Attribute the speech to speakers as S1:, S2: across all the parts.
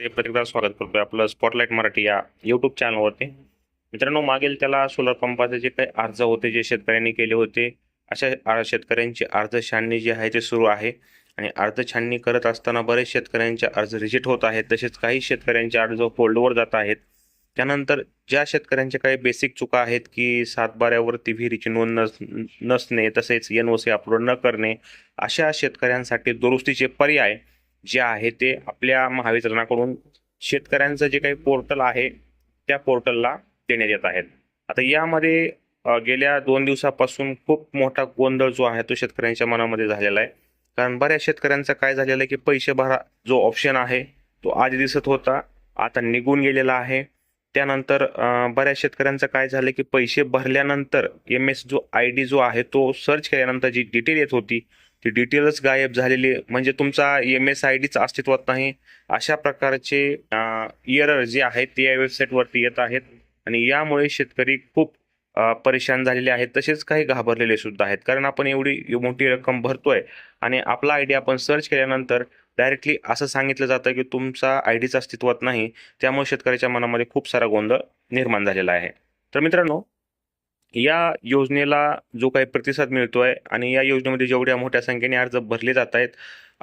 S1: ते प्रत्येकदा स्वागत करतोय आपलं स्पॉटलाईट मराठी या यूट्यूब चॅनलवरती मित्रांनो मागील त्याला सोलर पंपाचे जे काही अर्ज होते जे शेतकऱ्यांनी केले होते अशा शेतकऱ्यांची अर्ज छाननी जी आहे ते सुरू आहे. आणि अर्ज छाननी करत असताना बरेच शेतकऱ्यांचे अर्ज रिजेक्ट होत आहेत. तसेच काही शेतकऱ्यांचे अर्ज फोल्डवर जात आहेत. त्यानंतर ज्या शेतकऱ्यांच्या काही बेसिक चुका आहेत की सातबाऱ्यावरती विहिरीची नोंद नस नसणे तसेच एन ओ सी अपलोड न करणे अशा शेतकऱ्यांसाठी दुरुस्तीचे पर्याय जे आहे ते आपल्या महावितरणाकडून शेतकऱ्यांचं जे काही पोर्टल आहे त्या पोर्टलला देण्यात येत आहेत. आता यामध्ये गेल्या दोन दिवसापासून खूप मोठा गोंधळ जो आहे तो शेतकऱ्यांच्या मनामध्ये झालेला आहे. कारण बऱ्याच शेतकऱ्यांचं काय झालेलं आहे की पैसे भरा जो ऑप्शन आहे तो आज दिसत होता आता निघून गेलेला आहे. त्यानंतर बऱ्याच शेतकऱ्यांचं काय झालं की पैसे भरल्यानंतर एम एस जो आय डी जो आहे तो सर्च केल्यानंतर जी डिटेल येत होती ती डिटेलच गायब झालेली आहे. म्हणजे तुमचा एम एस आय डीच अस्तित्वात नाही. अशा प्रकारचे इयरर जे आहेत ते या वेबसाईटवरती येत आहेत. आणि यामुळे शेतकरी खूप परेशान झालेले आहेत. तसेच काही घाबरलेले सुद्धा आहेत. कारण आपण एवढी मोठी रक्कम भरतोय आणि आपला आय डी आपण सर्च केल्यानंतर डायरेक्टली असं सांगितलं जातं की तुमचा आय डीच अस्तित्वात नाही. त्यामुळे शेतकऱ्याच्या मनामध्ये खूप सारा गोंधळ निर्माण झालेला आहे. तर मित्रांनो या योजनेला जो काही प्रतिसाद मिळतो आहे आणि या योजनेमध्ये जेवढ्या मोठ्या संख्येने अर्ज भरले जात आहेत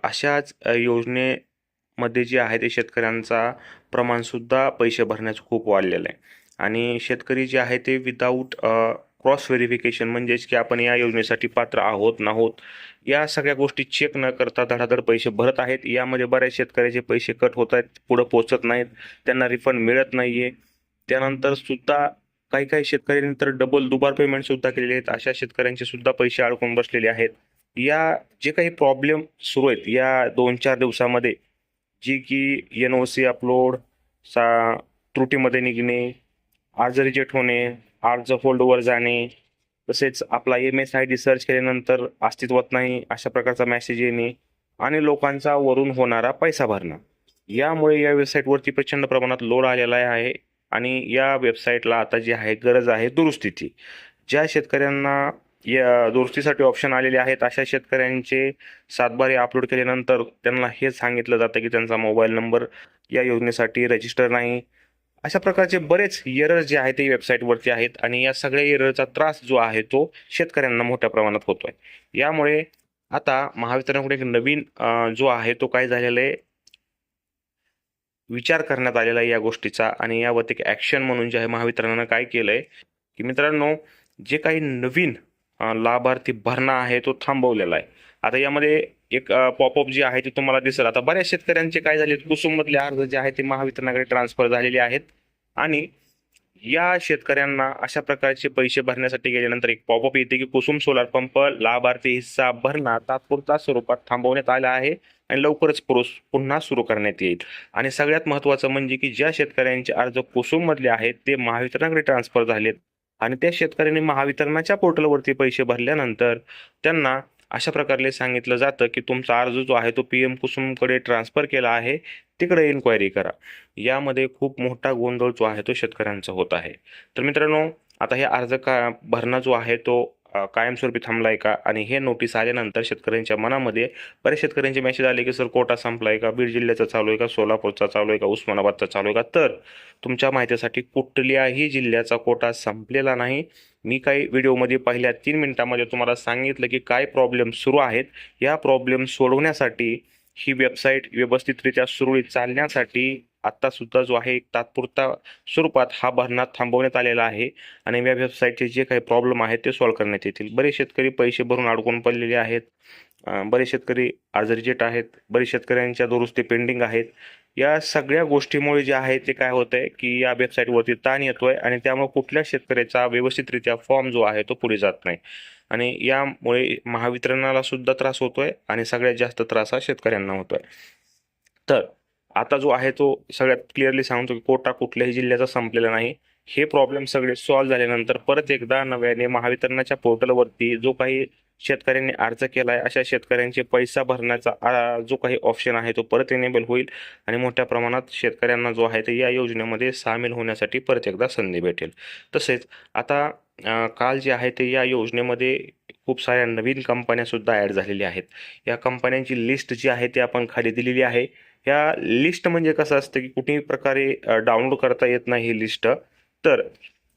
S1: अशाच योजनेमध्ये जे आहे ते शेतकऱ्यांचा प्रमाणसुद्धा पैसे भरण्याचं खूप वाढलेलं आहे. आणि शेतकरी जे आहे ते विदाऊट क्रॉस व्हेरिफिकेशन म्हणजेच की आपण या योजनेसाठी पात्र आहोत नाहोत या सगळ्या गोष्टी चेक न करता धडाधड पैसे भरत आहेत. यामध्ये बऱ्याच शेतकऱ्याचे पैसे कट होत आहेत पुढं पोचत नाहीत त्यांना रिफंड मिळत नाहीये. त्यानंतर सुद्धा काही काही शेतकऱ्यांनी तर डबल दुबार पेमेंट सुद्धा केलेले आहेत. अशा शेतकऱ्यांचे सुद्धा पैसे अडकून बसलेले आहेत. या जे काही प्रॉब्लेम सुरू आहेत या दोन चार दिवसामध्ये जी की एन ओ सी अपलोड सा त्रुटीमध्ये निघणे अर्ज रिजेक्ट होणे अर्ज फोल्डवर जाणे तसेच आपला M S I D search केल्यानंतर अस्तित्वात नाही अशा प्रकारचा मेसेज येणे आणि लोकांचा वरून होणारा पैसा भरणं. यामुळे या वेबसाईटवरती प्रचंड प्रमाणात लोड आलेला आहे. आणि या वेबसाईटला आता जी आहे गरज आहे दुरुस्तीची. ज्या शेतकऱ्यांना या दुरुस्तीसाठी ऑप्शन आलेले आहेत अशा शेतकऱ्यांचे सातबारे अपलोड केल्यानंतर त्यांना हे सांगितलं जातं की त्यांचा मोबाईल नंबर या योजनेसाठी रजिस्टर नाही. अशा प्रकारचे बरेच एरर जे आहेत ते वेबसाईटवरती आहेत आणि या सगळ्या एररचा त्रास जो आहे तो शेतकऱ्यांना मोठ्या प्रमाणात होतोय. यामुळे आता महावितरणकडे एक नवीन जो आहे तो काय झालेला आहे विचार करण्यात आलेला आहे या गोष्टीचा आणि यावरती एक ॲक्शन म्हणून जे आहे महावितरणानं काय केलं आहे की मित्रांनो जे काही नवीन लाभार्थी भरणा आहे तो थांबवलेला आहे. आता यामध्ये एक पॉपअप जे आहे ते तुम्हाला दिसेल. आता बऱ्याच शेतकऱ्यांचे काय झाले कुसुममधले अर्ज जे आहे ते महावितरणाकडे ट्रान्सफर झालेले आहेत. आणि या शेतकऱ्यांना अशा प्रकारचे पैसे भरण्यासाठी गेल्यानंतर एक पॉपअप येते की कुसुम सोलार पंप लाभार्थी हिस्सा भरणा तात्पुरता स्वरूपात थांबवण्यात आला आहे. आणि लवकरच प्रोस पुन्हा सुरू करण्यात येईल. आणि सगळ्यात महत्त्वाचं म्हणजे की ज्या शेतकऱ्यांचे अर्ज कुसुममधले आहेत ते महावितरणाकडे ट्रान्सफर झालेत. आणि त्या शेतकऱ्यांनी महावितरणाच्या पोर्टलवरती पैसे भरल्यानंतर त्यांना अशा प्रकारे सांगितलं जातं की तुमचा अर्ज जो आहे तो पी एम कुसुमकडे ट्रान्सफर केला आहे तिकडे इन्क्वायरी करा. यामध्ये खूप मोठा गोंधळ जो आहे तो शेतकऱ्यांचा होत आहे. तर मित्रांनो आता हे अर्ज का भरणा जो आहे तो कायमस्वरूपी थांबलाय का? आणि हे नोटीस आल्यानंतर शेतकऱ्यांच्या मनामध्ये बरेच शेतकऱ्यांचे मेसेज आले की सर कोटा संपलाय का? बीड जिल्ह्याचा चालू आहे का? सोलापूरचा चालू आहे का? उस्मानाबादचा चालू आहे का? तर तुमच्या माहितीसाठी कुठल्याही जिल्ह्याचा कोटा संपलेला नाही. मी काही व्हिडिओमध्ये पहिल्या तीन मिनिटामध्ये तुम्हाला सांगितलं की काय प्रॉब्लेम सुरू आहेत. या प्रॉब्लेम सोडवण्यासाठी ही वेबसाईट व्यवस्थितरित्या सुरळीत चालण्यासाठी आत्तासुद्धा जो आहे एक तात्पुरता स्वरूपात हा भरणा थांबवण्यात आलेला आहे आणि या वेबसाईटचे जे काही प्रॉब्लेम आहेत ते सॉल्व्ह करण्यात येतील. बरेच शेतकरी पैसे भरून अडकून पडलेले आहेत. बरेच शेतकरी आज रिजेक्ट आहेत. बरेच शेतकऱ्यांच्या दुरुस्ती पेंडिंग आहेत. या सगळ्या गोष्टीमुळे जे आहे ते काय होत आहे की या वेबसाईटवरती ताण येतोय आणि त्यामुळे कुठल्या शेतकऱ्याचा व्यवस्थितरित्या फॉर्म जो आहे तो पुढे जात नाही. आणि यामुळे महावितरणाला सुद्धा त्रास होतोय आणि सगळ्यात जास्त त्रास हा शेतकऱ्यांना होतोय. तर आता जो आहे तो सगळ्यात क्लिअरली सांगतो की कोटा कुठल्याही जिल्ह्याचा संपलेला नाही. हे प्रॉब्लेम सगळे सॉल्व्ह झाल्यानंतर परत एकदा नव्याने महावितरणाच्या पोर्टलवरती जो काही शेतकऱ्यांनी अर्ज केलाय अशा शेतकऱ्यांचे पैसा भरण्याचा आ, जो काही ऑप्शन आहे तो परत एनेबल होईल आणि मोठ्या प्रमाणात शेतकऱ्यांना जो आहे ते या योजनेमध्ये सामील होण्यासाठी परत एकदा संधी भेटेल. तसेच आता काल जे आहे ते या योजनेमध्ये खूप साऱ्या नवीन कंपन्यासुद्धा ॲड झालेल्या आहेत. या कंपन्यांची लिस्ट जी आहे ती आपण खाली दिलेली आहे. ह्या लिस्ट म्हणजे कसं असतं की कुठेही प्रकारे डाउनलोड करता येत नाही ही लिस्ट तर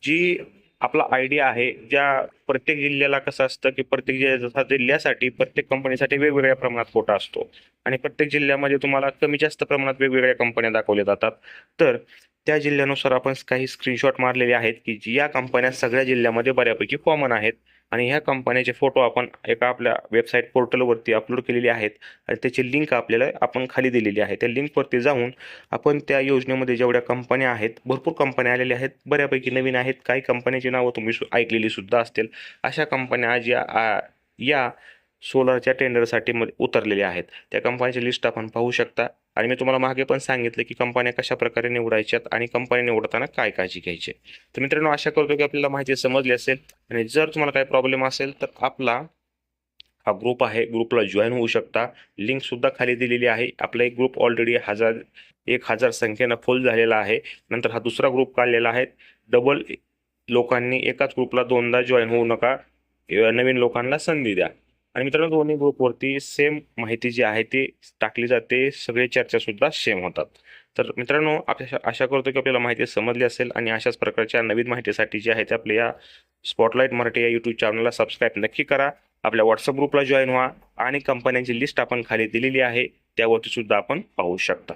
S1: जी आपला आयडिया आहे ज्या प्रत्येक जिल्ह्याला कसं असतं की प्रत्येक जसा जिल्ह्यासाठी प्रत्येक कंपनीसाठी वेगवेगळ्या प्रमाणात कोटा असतो. आणि प्रत्येक जिल्ह्यामध्ये तुम्हाला कमी जास्त प्रमाणात वेगवेगळ्या कंपन्या दाखवल्या जातात. तर त्या जिल्ह्यानुसार आपण काही स्क्रीनशॉट मारलेले आहेत की जी या कंपन्या सगळ्या जिल्ह्यामध्ये बऱ्यापैकी कॉमन आहेत. आणि ह्या कंपन्याचे फोटो आपण एका आपल्या वेबसाईट पोर्टलवरती अपलोड केलेले आहेत. आणि त्याची लिंक आपल्याला आपण खाली दिलेली आहे. त्या लिंकवरती जाऊन आपण त्या योजनेमध्ये जेवढ्या कंपन्या आहेत भरपूर कंपन्या आलेल्या आहेत बऱ्यापैकी नवीन आहेत काही कंपन्याची नावं तुम्ही सु ऐकलेली सुद्धा असतील. अशा कंपन्या आज या या सोलरच्या टेंडरसाठी मध्ये आहेत. त्या कंपन्याची लिस्ट आपण पाहू शकता. आणि मी तुम्हाला मागे पण सांगितलं की कंपन्या कशा प्रकारे निवडायच्यात आणि कंपन्या निवडताना काय काळजी घ्यायची. तर मित्रांनो आशा करतो की आपल्याला माहिती समजली असेल. आणि जर तुम्हाला काही प्रॉब्लेम असेल तर आपला हा ग्रुप आहे. ग्रुपला जॉईन होऊ शकता. लिंक सुद्धा खाली दिलेली आहे. आपला एक ग्रुप ऑलरेडी हजार एक हजार संख्येनं फुल झालेला आहे. नंतर हा दुसरा ग्रुप काढलेला आहे. डबल लोकांनी एकाच ग्रुपला दोनदा जॉईन होऊ नका. नवीन लोकांना संधी द्या. आणि मित्रांनो दोन्ही ग्रुपवरती सेम माहिती जी आहे ती टाकली जाते. सगळे चर्चा सुद्धा सेम होतात. तर मित्रांनो आपल्या आशा करतो की आपल्याला माहिती समजली असेल आणि अशाच प्रकारच्या नवीन माहितीसाठी जे आहे ते आपल्या या स्पॉटलाईट मराठी या यूट्यूब चॅनलला सबस्क्राईब नक्की करा. आपल्या व्हॉट्सअप ग्रुपला जॉईन व्हा आणि कंपन्यांची लिस्ट आपण खाली दिलेली आहे. त्यावरती सुद्धा आपण पाहू शकता.